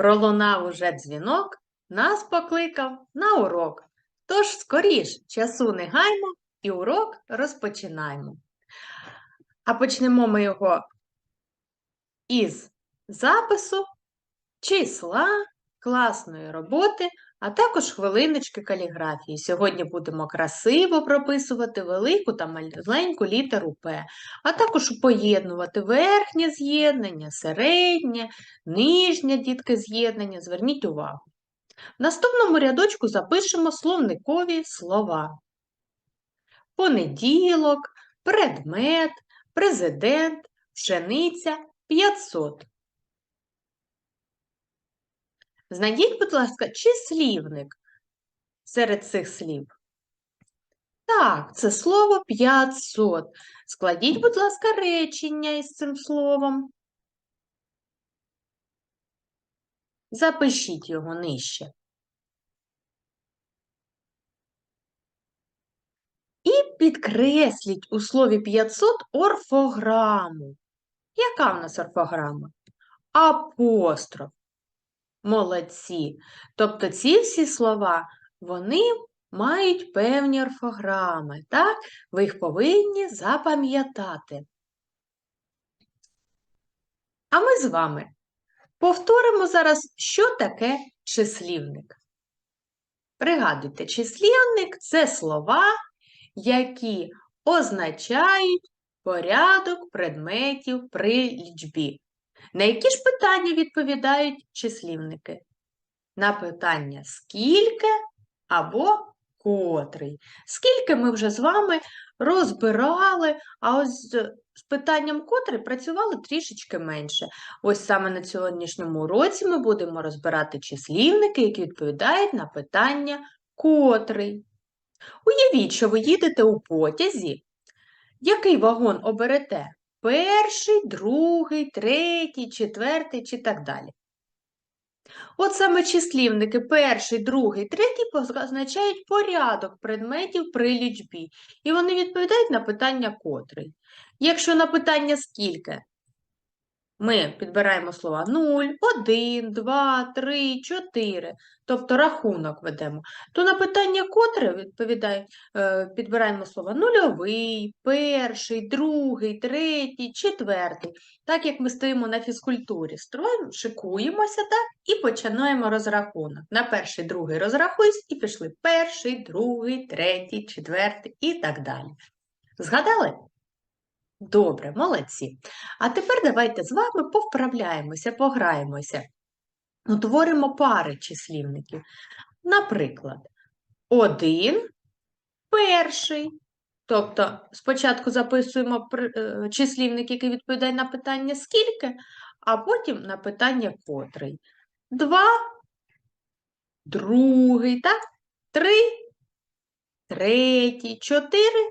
Пролунав уже дзвінок, нас покликав на урок. Тож скоріш часу не гаймо і урок розпочинаємо. А почнемо ми його із запису числа, класної роботи, а також хвилиночки каліграфії. Сьогодні будемо красиво прописувати велику та маленьку літеру П, а також поєднувати верхнє з'єднання, середнє, нижнє дітки з'єднання. Зверніть увагу. В наступному рядочку запишемо словникові слова. Понеділок, предмет, президент, пшениця, 500. Знайдіть, будь ласка, числівник серед цих слів. Так, це слово 500. Складіть, будь ласка, речення із цим словом. Запишіть його нижче. І підкресліть у слові 500 орфограму. Яка в нас орфограма? Апостроф. Молодці. Тобто ці всі слова, вони мають певні орфограми, так? Ви їх повинні запам'ятати. А ми з вами повторимо зараз, що таке числівник. Пригадуйте, числівник це слова, які означають порядок предметів при лічбі. На які ж питання відповідають числівники? На питання скільки або котрий. Скільки ми вже з вами розбирали, а ось з питанням котрий працювали трішечки менше. Ось саме на сьогоднішньому уроці ми будемо розбирати числівники, які відповідають на питання котрий. Уявіть, що ви їдете у потязі. Який вагон оберете? Перший, другий, третій, четвертий чи так далі. От саме числівники перший, другий, третій позначають порядок предметів при лічбі. І вони відповідають на питання котрий. Якщо на питання скільки, ми підбираємо слова 0, 1, 2, 3, 4, тобто рахунок ведемо, то на питання котре відповідає, е, підбираємо слова нульовий, перший, другий, третій, четвертий. Так як ми стоїмо на фізкультурі, строїмо, шикуємося так, і починаємо розрахунок. На перший, другий розрахуюсь і пішли перший, другий, третій, четвертий і так далі. Згадали? Добре, молодці. А тепер давайте з вами повправляємося, пограємося. Утворимо пари числівників. Наприклад, один перший. Тобто спочатку записуємо е, числівник, який відповідає на питання скільки, а потім на питання котрий. Два, другий, так? Три, третій, чотири,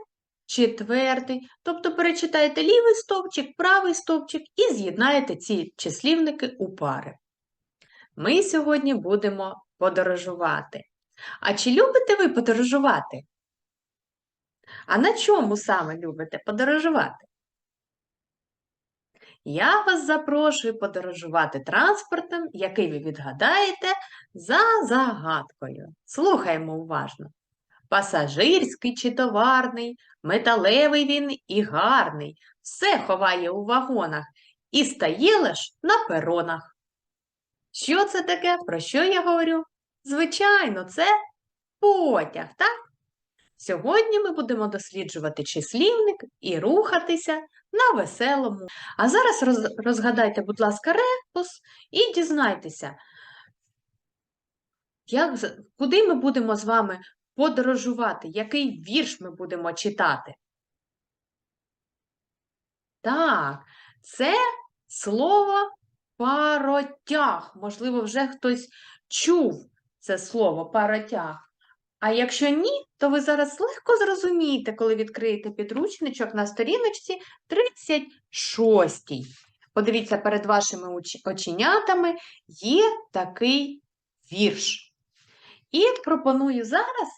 четвертий. Тобто перечитаєте лівий стовпчик, правий стовпчик і з'єднаєте ці числівники у пари. Ми сьогодні будемо подорожувати. А чи любите ви подорожувати? А на чому саме любите подорожувати? Я вас запрошую подорожувати транспортом, який ви відгадаєте за загадкою. Слухаємо уважно. Пасажирський чи товарний, металевий він і гарний, все ховає у вагонах і стає лиш на перонах. Що це таке? Про що я говорю? Звичайно, це потяг, так? Сьогодні ми будемо досліджувати числівник і рухатися на веселому. А зараз розгадайте, будь ласка, репус і дізнайтеся, як, куди ми будемо з вами подорожувати, який вірш ми будемо читати. Так, це слово паротяг. Можливо, вже хтось чув це слово паротяг. А якщо ні, то ви зараз легко зрозумієте, коли відкриєте підручничок на сторіночці 36. Подивіться, перед вашими оченятами є такий вірш. І пропоную зараз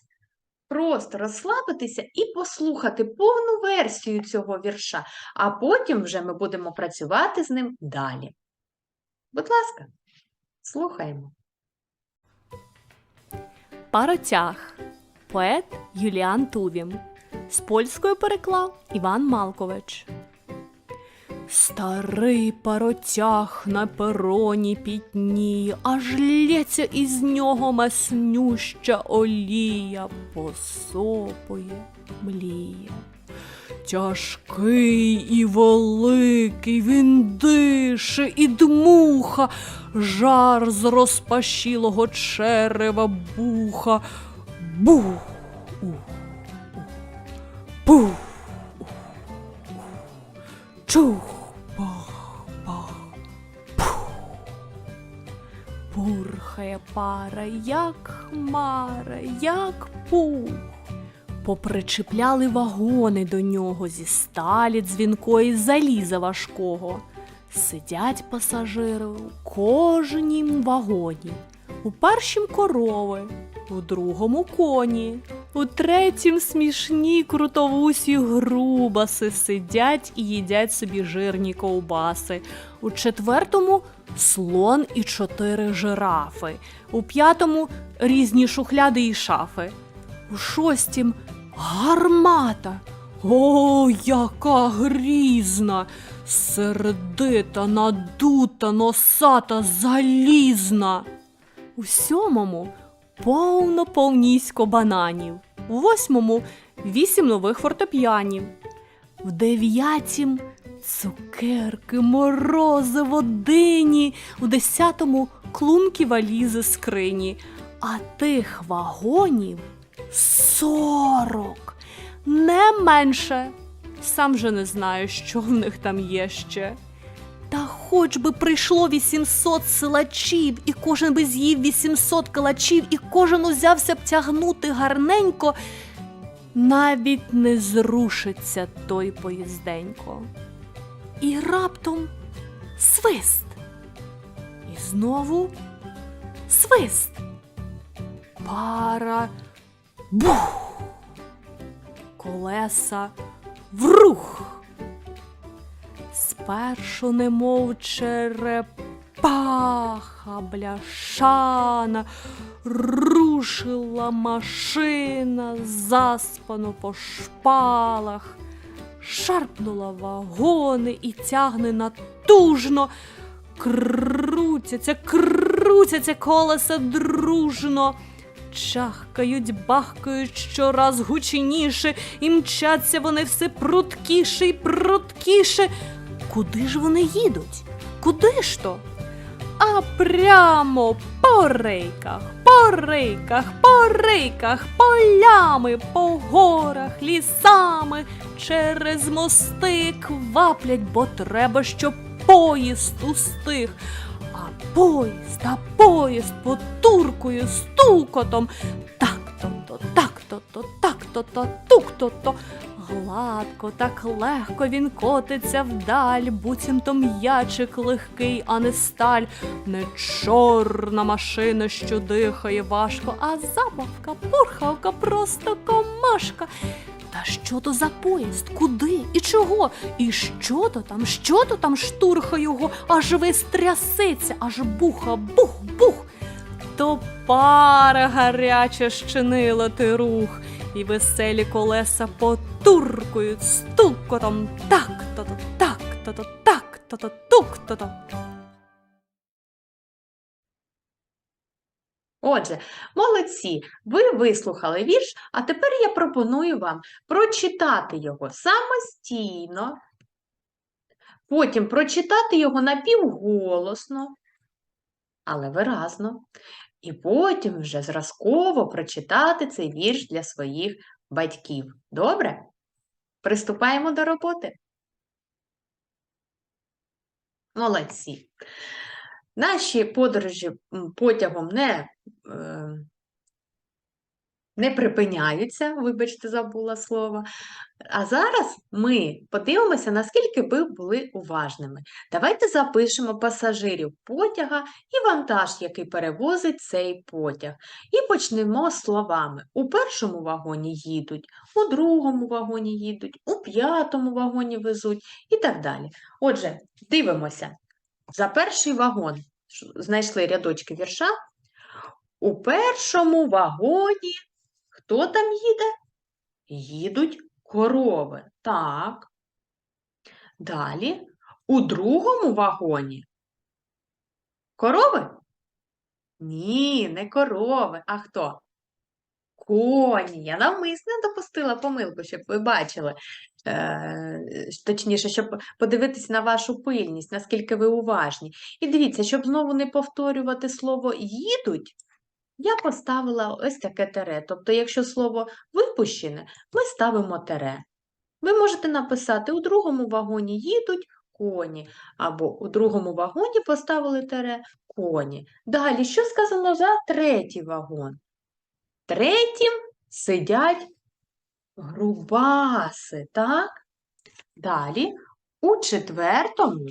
просто розслабитися і послухати повну версію цього вірша, а потім вже ми будемо працювати з ним далі. Будь ласка. Слухаємо. Паротяг. Поет Юліан Тувім. З польської переклав Іван Малкович. Старий паротяг на пероні пітніє, аж лється із нього маснюща олія, посопує, мліє. Тяжкий і великий він дише і дмуха, жар з розпашілого черева буха. Бух, ух, ух, бух, ух, ух, чух, Бурхає пара, як хмара, як пух. Попричіпляли вагони до нього зі сталі дзвінкої заліза важкого. Сидять пасажири у кожнім вагоні. У першім корови, у другому коні, у третім смішні крутовусі грубаси сидять і їдять собі жирні ковбаси. У четвертому слон і чотири жирафи, у п'ятому різні шухляди і шафи. У шостім гармата. О, яка грізна! Сердита, надута, носата, залізна. У сьомому повно повнісько бананів. У восьмому вісім нових фортепіанів. В дев'ятім цукерки, морозиво, дині, у десятому клунки валізи скрині, а тих вагонів сорок, не менше. Сам же не знаю, що в них там є ще. Та хоч би прийшло 800 силачів, і кожен би з'їв 800 калачів, і кожен узявся б тягнути гарненько, навіть не зрушиться той поїзденько. І раптом свист. І знову свист. Пара бух. Колеса врух. Спершу немов черепаха бляшана, рушила машина, заспано по шпалах, шарпнула вагони і тягне натужно. Крутяться, крутяться колеса дружно. Чахкають, бахкають щораз гучніше, і мчаться вони все пруткіше й пруткіше. Куди ж вони їдуть? Куди ж то? А прямо по рейках, по рейках, по рейках, полями, по горах, лісами, через мости кваплять, бо треба, щоб поїзд устиг. А поїзд, а поїзд потуркою стукотом. Так-то-то, так-то-то, так-то-то, тук-то-то. Гладко, так легко він котиться вдаль, буцімто м'ячик легкий, а не сталь. Не чорна машина, що дихає важко, а забавка, пурхавка, просто комашка. Та що то за поїзд? Куди і чого? І що то там, що то там штурха його, аж весь трясеться, аж буха, бух, бух. То пара гаряча щинила ти рух, і веселі колеса потуркують стукотом так-то-то, так-то-то, так-то-то, тук-то-то. Отже, молодці, ви вислухали вірш, а тепер я пропоную вам прочитати його самостійно, потім прочитати його напівголосно, але виразно, і потім вже зразково прочитати цей вірш для своїх батьків. Добре? Приступаємо до роботи. Молодці. Наші подорожі потягом не, е, не припиняються, вибачте, забула слово. А зараз ми подивимося, наскільки ви були уважними. Давайте запишемо пасажирів потяга і вантаж, який перевозить цей потяг. І почнемо словами. У першому вагоні їдуть, у другому вагоні їдуть, у п'ятому вагоні везуть і так далі. Отже, дивимося. За перший вагон знайшли рядочки вірша. У першому вагоні хто там їде? Їдуть корови. Так. Далі. У другому вагоні. Корови? Ні, не корови. А хто? Коні. Я навмисно допустила помилку, щоб ви бачили. Е, точніше, щоб подивитись на вашу пильність, наскільки ви уважні. І дивіться, щоб знову не повторювати слово їдуть, я поставила ось таке тере. Тобто, якщо слово випущене, ми ставимо тере. Ви можете написати у другому вагоні їдуть коні, або у другому вагоні поставили тере коні. Далі, що сказано за третій вагон? Третім сидять грубаси, так? Далі, у четвертому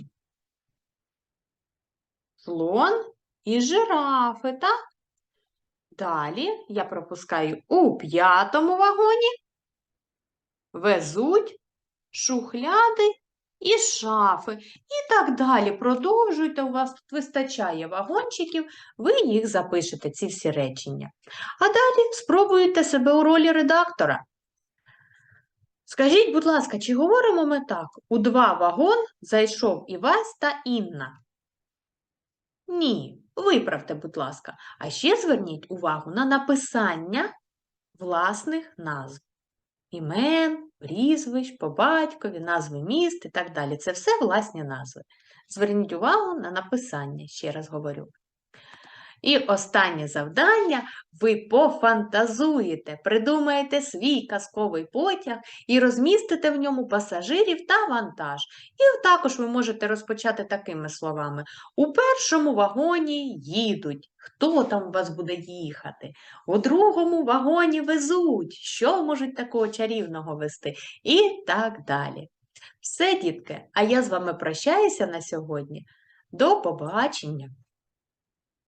слон і жирафи, так? Далі я пропускаю у п'ятому вагоні везуть шухляди і шафи. І так далі. Продовжуйте, у вас тут вистачає вагончиків, ви їх запишете, ці всі речення. А далі спробуйте себе у ролі редактора. Скажіть, будь ласка, чи говоримо ми так? У два вагон зайшов Івась та Інна? Ні, виправте, будь ласка. А ще зверніть увагу на написання власних назв. Імен, прізвищ, по батькові, назви міст і так далі. Це все власні назви. Зверніть увагу на написання, ще раз говорю. І останнє завдання ви пофантазуєте, придумаєте свій казковий потяг і розмістите в ньому пасажирів та вантаж. І також ви можете розпочати такими словами: у першому вагоні їдуть. Хто там у вас буде їхати? У другому вагоні везуть. Що можуть такого чарівного вести? І так далі. Все, дітки, а я з вами прощаюся на сьогодні. До побачення!